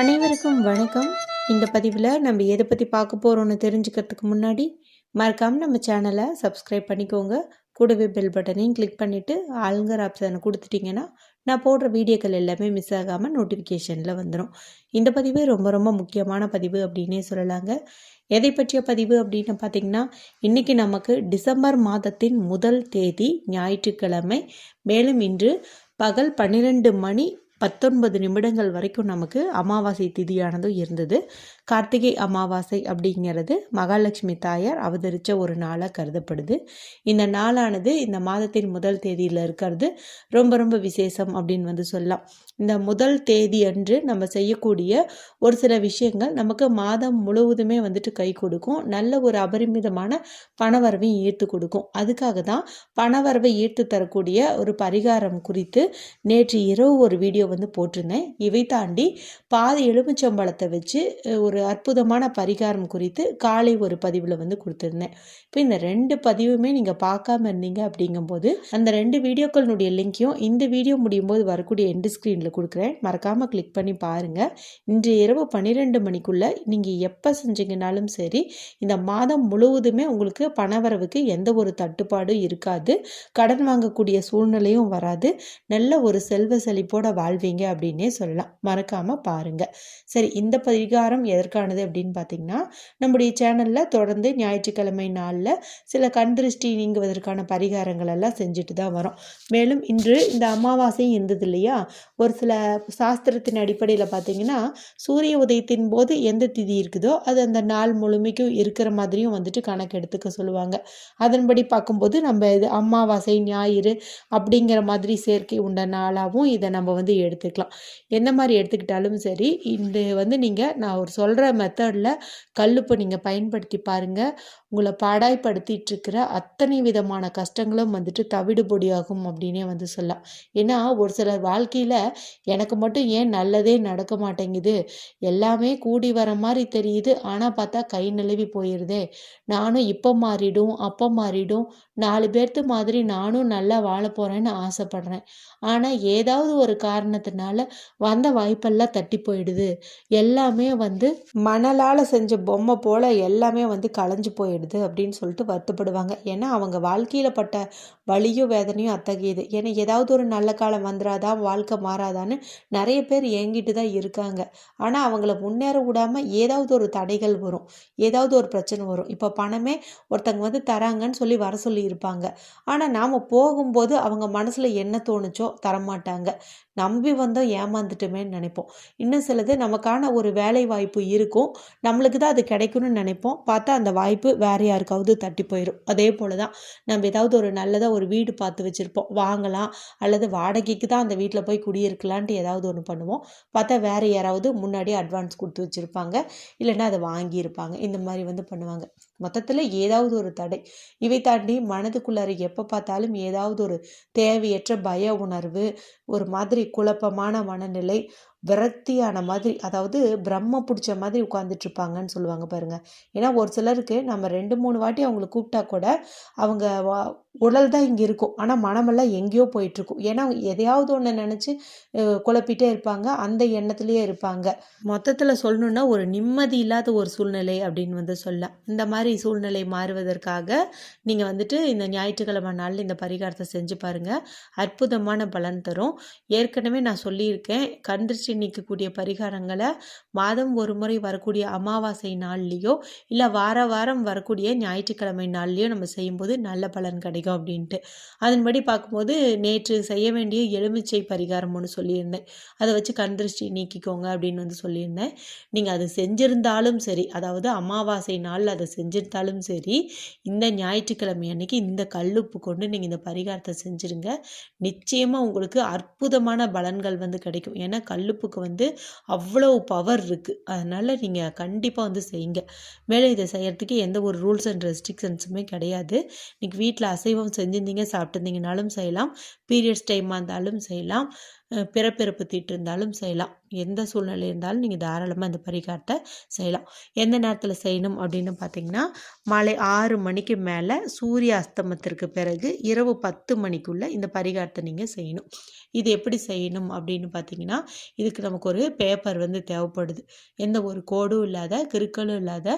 அனைவருக்கும் வணக்கம். இந்த பதிவில் நம்ம எதை பற்றி பார்க்க போகிறோன்னு தெரிஞ்சுக்கிறதுக்கு முன்னாடி மறக்காமல் நம்ம சேனலை சப்ஸ்கிரைப் பண்ணிக்கோங்க. கூடவே பெல் பட்டனையும் கிளிக் பண்ணிவிட்டு ஆளுங்கர் ஆப்ஷனை கொடுத்துட்டிங்கன்னா நான் போடுற வீடியோக்கள் எல்லாமே மிஸ் ஆகாமல் நோட்டிஃபிகேஷனில் வந்துடும் இந்த பதிவு ரொம்ப ரொம்ப முக்கியமான பதிவு அப்படின்னே சொல்லலாங்க. எதை பற்றிய பதிவு அப்படின்னு பார்த்திங்கன்னா இன்றைக்கி நமக்கு டிசம்பர் மாதத்தின் முதல் தேதி ஞாயிற்றுக்கிழமை. மேலும் இன்று பகல் பன்னிரெண்டு மணி பத்தொன்பது நிமிடங்கள் வரைக்கும் நமக்கு அமாவாசை திதியானதும் இருந்தது. கார்த்திகை அமாவாசை அப்படிங்கிறது மகாலட்சுமி தாயார் அவதரித்த ஒரு நாளாக கருதப்படுது. இந்த நாளானது இந்த மாதத்தின் முதல் தேதியில் இருக்கிறது. ரொம்ப ரொம்ப விசேஷம் அப்படின்னு வந்து சொல்லலாம். இந்த முதல் தேதி அன்று நம்ம செய்யக்கூடிய ஒரு சில விஷயங்கள் நமக்கு மாதம் முழுவதுமே வந்துட்டு கை கொடுக்கும். நல்ல ஒரு அபரிமிதமான பணவரவையும் ஈர்த்து கொடுக்கும். அதுக்காக தான் பணவரவை ஈர்த்து தரக்கூடிய ஒரு பரிகாரம் குறித்து நேற்று இரவு ஒரு வீடியோ வந்து போட்டிருந்தேன். இவை தாண்டி பாதி எலுமிச்சம்பழத்தை வச்சு ஒரு அற்புதமான பரிகாரம் குறித்து காலை ஒரு பதிவில் வந்து கொடுத்துருந்தேன். இப்போ இந்த ரெண்டு பதிவுமே நீங்கள் பார்க்காம இருந்தீங்க அப்படிங்கும்போது அந்த ரெண்டு வீடியோக்களினுடைய லிங்க்கையும் இந்த வீடியோ முடியும் போது வரக்கூடிய எண்டு ஸ்க்ரீனில் கொடுக்குறேன். மறக்காமல் கிளிக் பண்ணி பாருங்கள் இன்று இரவு பன்னிரெண்டு மணிக்குள்ளே நீங்கள் எப்போ செஞ்சீங்கனாலும் சரி இந்த மாதம் முழுவதுமே உங்களுக்கு பணவரவுக்கு எந்த ஒரு தட்டுப்பாடும் இருக்காது. கடன் வாங்கக்கூடிய சூழ்நிலையும் வராது. நல்ல ஒரு செல்வ செழிப்போட வாழ் வாழ்வீங்க அப்படின்னே சொல்லலாம். மறக்காமல் பாருங்கள் சரி இந்த பரிகாரம் எதற்கானது அப்படின்னு பார்த்தீங்கன்னா நம்முடைய சேனலில் தொடர்ந்து ஞாயிற்றுக்கிழமை நாளில் சில கண் திருஷ்டி நீங்குவதற்கான பரிகாரங்கள் எல்லாம் செஞ்சுட்டு தான் வரோம். மேலும் இன்று இந்த அமாவாசையும் இருந்தது இல்லையா? ஒரு சில சாஸ்திரத்தின் அடிப்படையில் பார்த்தீங்கன்னா சூரிய உதயத்தின் போது எந்த திதி இருக்குதோ அது அந்த நாள் முழுமைக்கும் இருக்கிற மாதிரியும் வந்துட்டு கணக்கு எடுத்துக்க சொல்லுவாங்க. அதன்படி பார்க்கும்போது நம்ம இது அமாவாசை ஞாயிறு அப்படிங்கிற மாதிரி சேர்க்கை உண்ட நாளாகவும் இதை நம்ம வந்து எடுத்துக்கலாம். என்ன மாதிரி எடுத்துக்கிட்டாலும் சரி இது வந்து நீங்கள் நான் ஒரு சொல்கிற மெத்தடில் கல்லுப்பை நீங்கள் பயன்படுத்தி பாருங்கள் உங்களை பாடாய்படுத்திட்டு இருக்கிற அத்தனை விதமான கஷ்டங்களும் வந்துட்டு தவிடு பொடியாகும் அப்படின்னே வந்து சொல்லலாம். ஏன்னா ஒரு சிலர் வாழ்க்கையில் எனக்கு மட்டும் ஏன் நல்லதே நடக்க மாட்டேங்குது? எல்லாமே கூடி வர மாதிரி தெரியுது. ஆனால் பார்த்தா கை நிலவி போயிடுதே நானும் இப்போ மாறிடும் அப்போ மாறிடும். நாலு பேர்த்து மாதிரி நானும் நல்லா வாழ போகிறேன்னு ஆசைப்படுறேன். ஆனால் ஏதாவது ஒரு காரணத்தினால வந்த வாய்ப்பெல்லாம் தட்டி போயிடுது. எல்லாமே வந்து மணலால் செஞ்ச பொம்மை போல் எல்லாமே வந்து களைஞ்சு போயிடுது. அப்படின்னு சொல்லிட்டு வருத்தப்படுவாங்க. ஏன்னா அவங்க வாழ்க்கையில் பட்ட வலியும் வேதனையும் அத்தகையது. ஏன்னா ஏதாவது ஒரு நல்ல காலம் வந்துடாதா வாழ்க்கை மாறாதான்னு நிறைய பேர் ஏங்கிட்டு தான் இருக்காங்க. ஆனால் அவங்கள முன்னேற விடாமல் ஏதாவது ஒரு தடைகள் வரும். ஏதாவது ஒரு பிரச்சனை வரும். இப்போ பணமே ஒருத்தங்க வந்து தராங்கன்னு சொல்லி வர சொல்லி இருப்பாங்க. ஆனால் நாம் போகும்போது அவங்க மனசில் என்ன தோணுச்சோ தரமாட்டாங்க. நம்பி வந்தோம் ஏமாந்துட்டோமேன்னு நினைப்போம். இன்னும் சிலது நமக்கான ஒரு வேலை வாய்ப்பு இருக்கும். நம்மளுக்கு தான் அது கிடைக்கும்னு நினைப்போம். பார்த்தா அந்த வாய்ப்பு வேற யாருக்காவது தட்டி போயிடும் அதே போல் தான் நம்ம ஏதாவது ஒரு நல்லதாக ஒரு வீடு பார்த்து வச்சுருப்போம். வாங்கலாம். அல்லது வாடகைக்கு தான் அந்த வீட்டில் போய் குடியிருக்கலான்ட்டு ஏதாவது ஒன்று பண்ணுவோம். பார்த்தா வேறு யாராவது முன்னாடி அட்வான்ஸ் கொடுத்து வச்சுருப்பாங்க. இல்லைன்னா அதை வாங்கியிருப்பாங்க. இந்த மாதிரி வந்து பண்ணுவாங்க. மொத்தத்தில் ஏதாவது ஒரு தடை. இவை தாண்டி மனதுக்குள்ளார எப்போ பார்த்தாலும் ஏதாவது ஒரு தேவையற்ற பய உணர்வு ஒரு மாதிரி குழப்பமான மனநிலை விரக்தியான மாதிரி அதாவது பிரம்ம பிடிச்ச மாதிரி உட்காந்துட்ருப்பாங்கன்னு சொல்லுவாங்க பாருங்கள் ஏன்னா ஒரு சிலருக்கு நம்ம ரெண்டு மூணு வாட்டி அவங்களை கூப்பிட்டா கூட அவங்க உடல் தான் இங்கே இருக்கும். ஆனால் மனமெல்லாம் எங்கேயோ போயிட்டுருக்கும் ஏன்னா எதையாவது ஒன்று நினச்சி குழப்பிட்டே இருப்பாங்க. அந்த எண்ணத்துலேயே இருப்பாங்க. மொத்தத்தில் சொல்லணுன்னா ஒரு நிம்மதி இல்லாத ஒரு சூழ்நிலை அப்படின்னு வந்து சொல்லலாம். இந்த மாதிரி சூழ்நிலை மாறுவதற்காக நீங்கள் வந்துட்டு இந்த ஞாயிற்றுக்கிழமை நாளில் இந்த பரிகாரத்தை செஞ்சு பாருங்கள் அற்புதமான பலன் தரும். ஏற்கனவே நான் சொல்லியிருக்கேன். கண்டிச்சு நீக்கக்கூடிய பரிகாரங்களை மாதம் ஒரு முறை வரக்கூடிய அமாவாசை நாள்லேயோ இல்லை வார வாரம் வரக்கூடிய ஞாயிற்றுக்கிழமை நாள்லேயோ நம்ம செய்யும்போது நல்ல பலன் கிடைக்கும் அப்படின்ட்டு. அதன்படி பார்க்கும்போது நேற்று செய்ய வேண்டிய எலுமிச்சை பரிகாரம் ஒன்று சொல்லியிருந்தேன். அதை வச்சு கந்திருஷ்டி நீக்கிக்கோங்க அப்படின்னு வந்து சொல்லியிருந்தேன். நீங்கள் அது செஞ்சிருந்தாலும் சரி அதாவது அமாவாசை நாளில் அதை செஞ்சிருந்தாலும் சரி இந்த ஞாயிற்றுக்கிழமை அன்னைக்கு இந்த கல்லுப்பு கொண்டு நீங்கள் இந்த பரிகாரத்தை செஞ்சுருங்க. நிச்சயமாக உங்களுக்கு அற்புதமான பலன்கள் வந்து கிடைக்கும். ஏன்னா கல்லுப்பு உடம்புக்கு வந்து அவ்வளோ பவர் இருக்குது அதனால் நீங்கள் கண்டிப்பாக வந்து செய்யுங்க. மேலே இதை செய்கிறதுக்கு எந்த ஒரு ரூல்ஸ் அண்ட் ரெஸ்ட்ரிக்ஷன்ஸுமே கிடையாது. நீங்கள் வீட்டில் அசைவம் செஞ்சுருந்தீங்க சாப்பிட்டுருந்தீங்கனாலும் செய்யலாம். பீரியட்ஸ் டைமாக இருந்தாலும் செய்யலாம். பிறப்பிறப்பு தீட்டு இருந்தாலும் செய்யலாம். எந்த சூழ்நிலை இருந்தாலும் நீங்கள் தாராளமாக இந்த பரிகாரத்தை செய்யலாம். எந்த நேரத்தில் செய்யணும் அப்படின்னு பார்த்தீங்கன்னா மாலை ஆறு மணிக்கு மேலே சூரிய அஸ்தமத்திற்கு பிறகு இரவு பத்து மணிக்குள்ளே இந்த பரிகாரத்தை நீங்கள் செய்யணும். இது எப்படி செய்யணும் அப்படின்னு பார்த்தீங்கன்னா இதுக்கு நமக்கு ஒரு பேப்பர் வந்து தேவைப்படுது. எந்த ஒரு கோடும் இல்லாத கிறுக்களும் இல்லாத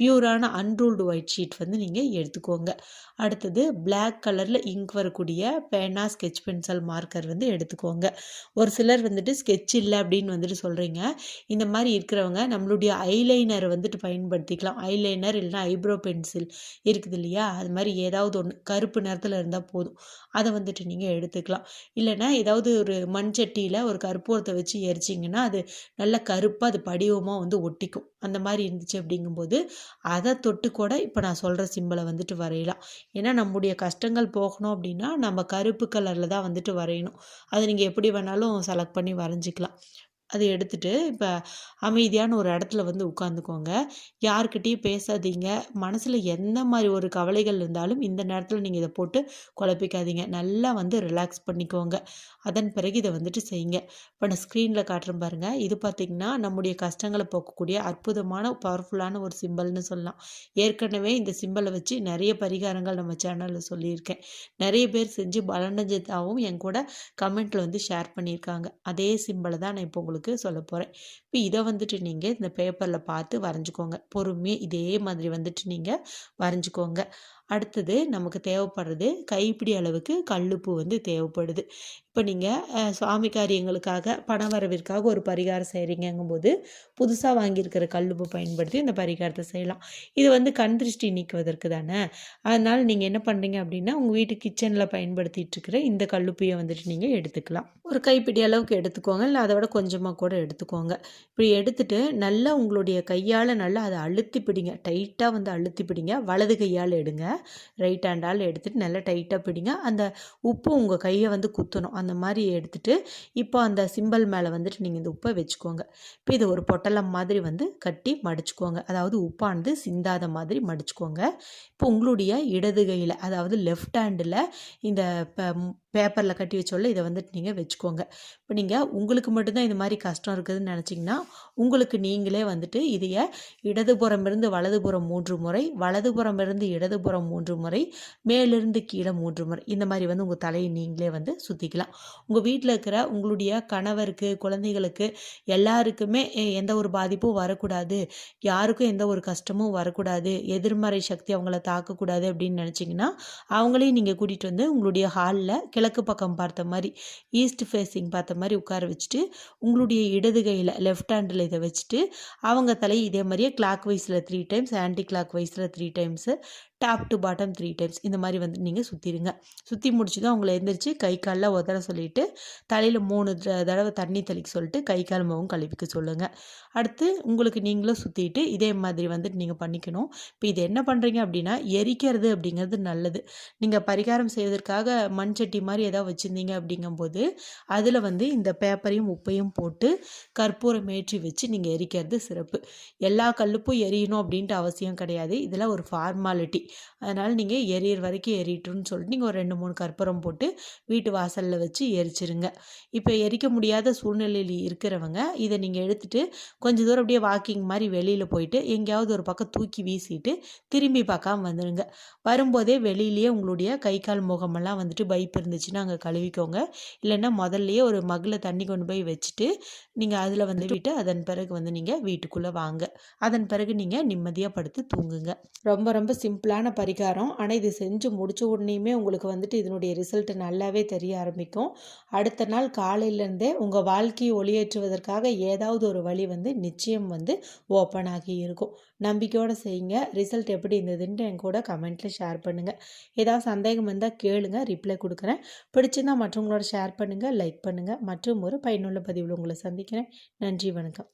பியூரான அன்ரூல்டு ஒயிட் ஷீட் வந்து நீங்கள் எடுத்துக்கோங்க. அடுத்தது பிளாக் கலரில் இங்க் வரக்கூடிய பேனா ஸ்கெச் பென்சில் மார்க்கர் வந்து எடுத்துக்கோங்க. ஒரு சிலர் வந்துட்டு ஸ்கெட்ச் இல்லை அப்படின்னு வந்துட்டு சொல்கிறீங்க இந்த மாதிரி இருக்கிறவங்க நம்மளுடைய ஐலைனர் வந்துட்டு பயன்படுத்திக்கலாம். ஐலைனர் இல்லைனா ஐப்ரோ பென்சில் இருக்குது இல்லையா? அது மாதிரி ஏதாவது ஒன்று கருப்பு நிறத்தில் இருந்தால் போதும். அதை வந்துட்டு நீங்கள் எடுத்துக்கலாம். இல்லைன்னா ஏதாவது ஒரு மண் சட்டியில் ஒரு கருப்பூரத்தை வச்சு எரிச்சிங்கன்னா அது நல்ல கருப்பாக அது படிவமாக வந்து ஒட்டிக்கும். அந்த மாதிரி இருந்துச்சு அப்படிங்கும்போது அதை தொட்டு கூட இப்போ நான் சொல்கிற சிம்பிளை வந்துட்டு வரையலாம். ஏன்னா நம்முடைய கஷ்டங்கள் போகணும் அப்படின்னா நம்ம கருப்பு கலரில் தான் வந்துட்டு வரையணும். அதை நீங்கள் எப்படி வேணாலும் செலக்ட் பண்ணி வரைஞ்சிக்கலாம். அதை எடுத்துகிட்டு இப்போ அமைதியான ஒரு இடத்துல வந்து உட்காந்துக்கோங்க. யார்கிட்டையும் பேசாதீங்க. மனசில் எந்த மாதிரி ஒரு கவலைகள் இருந்தாலும் இந்த நேரத்தில் நீங்கள் இதை போட்டு குழப்பிக்காதீங்க. நல்லா வந்து ரிலாக்ஸ் பண்ணிக்கோங்க. அதன் பிறகு இதை வந்துட்டு செய்யுங்க. இப்போ நான் ஸ்க்ரீனில் காட்டுறேன் பாருங்கள் இது பார்த்திங்கன்னா நம்முடைய கஷ்டங்களை போக்கக்கூடிய அற்புதமான பவர்ஃபுல்லான ஒரு சிம்பிள்னு சொல்லலாம். ஏற்கனவே இந்த சிம்பிளை வச்சு நிறைய பரிகாரங்கள் நம்ம சேனலில் சொல்லியிருக்கேன். நிறைய பேர் செஞ்சு பலனஞ்சதாகவும் என் கூட கமெண்ட்டில் வந்து ஷேர் பண்ணியிருக்காங்க. அதே சிம்பிளை தான் நான் இப்போ உங்களுக்கு உங்களுக்கு சொல்ல போகிறேன் இப்போ இதை வந்துட்டு நீங்கள் இந்த பேப்பரில் பார்த்து வரைஞ்சிக்கோங்க. பொறுமையாக இதே மாதிரி வந்துட்டு நீங்கள் வரைஞ்சிக்கோங்க. அடுத்தது நமக்கு தேவைப்படுறது கைப்பிடி அளவுக்கு கல்லுப்பு வந்து தேவைப்படுது. இப்போ நீங்கள் சுவாமி காரியங்களுக்காக பண வரவிற்காக ஒரு பரிகாரம் செய்கிறீங்கும்போது புதுசாக வாங்கியிருக்கிற கல்லுப்பு பயன்படுத்தி இந்த பரிகாரத்தை செய்யலாம். இது வந்து கண் திருஷ்டி நீக்குவதற்கு தானே. அதனால் நீங்கள் என்ன பண்ணுறீங்க அப்படின்னா உங்கள் வீட்டு கிச்சனில் பயன்படுத்திகிட்டு இருக்கிற இந்த கல்லுப்பையை வந்துட்டு நீங்கள் எடுத்துக்கலாம். ஒரு கைப்பிடி அளவுக்கு எடுத்துக்கோங்க. இல்லை அதை விட கொஞ்சமாக கூட எடுத்துக்கோங்க. இப்படி எடுத்துட்டு நல்லா உங்களுடைய கையால் நல்லா அதை அழுத்தி பிடிங்க டைட்டாக வந்து அழுத்தி பிடிங்க வலது கையால் எடுங்க. ரைட் ஹேண்டால் எடுத்துகிட்டு நல்லா டைட்டாக பிடிங்க. அந்த உப்பு உங்கள் கையை வந்து குத்தணும். அந்த மாதிரி எடுத்துகிட்டு இப்போ அந்த சிம்பல் மேலே வந்துட்டு நீங்கள் இந்த உப்பை வச்சுக்கோங்க. இப்போ இது ஒரு பொட்டலம் மாதிரி வந்து கட்டி மடிச்சுக்கோங்க. அதாவது உப்பானது சிந்தாத மாதிரி மடிச்சுக்கோங்க. இப்போ உங்களுடைய இடது கையில் அதாவது லெஃப்ட் ஹேண்டில் இந்த பேப்பரில் கட்டி வச்சோல்ல இதை வந்துட்டு நீங்கள் வச்சுக்கோங்க. இப்போ நீங்கள் உங்களுக்கு மட்டும்தான் இது மாதிரி கஷ்டம் இருக்குதுன்னு நினச்சிங்கன்னா உங்களுக்கு நீங்களே வந்துட்டு இதைய இடதுபுறமிருந்து வலதுபுறம் மூன்று முறை வலதுபுறமிருந்து இடதுபுறம் மூன்று முறை மேலிருந்து கீழே மூன்று முறை இந்த மாதிரி வந்து உங்கள் தலையை நீங்களே வந்து சுற்றிக்கலாம் உங்கள் வீட்டில் இருக்கிற உங்களுடைய கணவருக்கு குழந்தைகளுக்கு எல்லாருக்குமே எந்த ஒரு பாதிப்பும் வரக்கூடாது. யாருக்கும் எந்த ஒரு கஷ்டமும் வரக்கூடாது. எதிர்மறை சக்தி அவங்கள தாக்கக்கூடாது அப்படின்னு நினச்சிங்கன்னா அவங்களையும் நீங்கள் கூட்டிகிட்டு வந்து உங்களுடைய ஹாலில் கிழக்கு பக்கம் பார்த்த மாதிரி ஈஸ்ட் ஃபேஸிங் பார்த்த மாதிரி உட்கார வச்சுட்டு உங்களுடைய இடது கையில் லெஃப்ட் ஹேண்டில் இதை வச்சுட்டு அவங்க தலை இதே மாதிரியே கிளாக் வைஸில் த்ரீ டைம்ஸ் ஆன்டி கிளாக் வைஸில் three times top to bottom three times இந்த மாதிரி வந்து நீங்கள் சுற்றிடுங்க சுற்றி முடிச்சதும் அவங்கள எழுந்திரிச்சு கை காலில் உதற சொல்லிவிட்டு தலையில் மூணு தடவை தண்ணி தெளிக்க சொல்லிட்டு கை கால் முகம் கழுவிக்க சொல்லுங்கள் அடுத்து உங்களுக்கு நீங்களும் சுற்றிட்டு இதே மாதிரி வந்துட்டு நீங்கள் பண்ணிக்கணும். இப்போ இது என்ன பண்ணுறீங்க அப்படின்னா எரிக்கிறது அப்படிங்கிறது நல்லது. நீங்கள் பரிகாரம் செய்வதற்காக மண் சட்டி மாதிரி ஏதாவது வச்சுருந்தீங்க அப்படிங்கும்போது அதில் வந்து இந்த பேப்பரையும் உப்பையும் போட்டு கற்பூரம் ஏற்றி வச்சு நீங்கள் எரிக்கிறது சிறப்பு. எல்லா கல்லுப்பும் எரியணும் அப்படின்ட்டு அவசியம் கிடையாது. இதெல்லாம் ஒரு ஃபார்மாலிட்டி அதனால் நீங்கள் எரியற வரைக்கும் எரியட்டும்னு சொல்லிட்டு நீங்கள் ஒரு ரெண்டு மூணு கற்பூரம் போட்டு வீட்டு வாசலில் வச்சு எரிச்சிருங்க. இப்போ எரிக்க முடியாத சூழ்நிலையில் இருக்கிறவங்க இதை நீங்கள் எடுத்துகிட்டு கொஞ்சம் தூரம் அப்படியே வாக்கிங் மாதிரி வெளியில் போயிட்டு எங்கேயாவது ஒரு பக்கம் தூக்கி வீசிட்டு திரும்பி பார்க்காம வந்துடுங்க வரும்போதே வெளியிலேயே உங்களுடைய கை கால் முகமெல்லாம் வந்துட்டு பைப் இருந்துச்சுன்னா அங்கே கழுவிக்கோங்க. இல்லைன்னா முதல்லையே ஒரு மகில் தண்ணி கொண்டு போய் வச்சுட்டு நீங்கள் அதில் வந்து விட்டு அதன் பிறகு வந்து நீங்கள் வீட்டுக்குள்ளே வாங்க. அதன் பிறகு நீங்கள் நிம்மதியாக படுத்து தூங்குங்க. ரொம்ப ரொம்ப சிம்பிளாக சிம்பிளான பரிகாரம். ஆனால் இது செஞ்சு முடித்த உடனேயுமே உங்களுக்கு வந்துட்டு இதனுடைய ரிசல்ட் நல்லாவே தெரிய ஆரம்பிக்கும். அடுத்த நாள் காலையிலேருந்தே உங்கள் வாழ்க்கையை ஒளியேற்றுவதற்காக ஏதாவது ஒரு வழி வந்து நிச்சயம் வந்து ஓப்பன் ஆகி இருக்கும். நம்பிக்கையோடு செய்யுங்க. ரிசல்ட் எப்படி இருந்ததுன்ட்டு என் கூட கமெண்ட்டில் ஷேர் பண்ணுங்கள் ஏதாவது சந்தேகம் இருந்தால் கேளுங்க. ரிப்ளை கொடுக்குறேன். பிடிச்சிருந்தால் மற்றவங்களோட ஷேர் பண்ணுங்கள் லைக் பண்ணுங்கள் மற்றும் ஒரு பயனுள்ள பதிவில் உங்களை சந்திக்கிறேன். நன்றி வணக்கம்.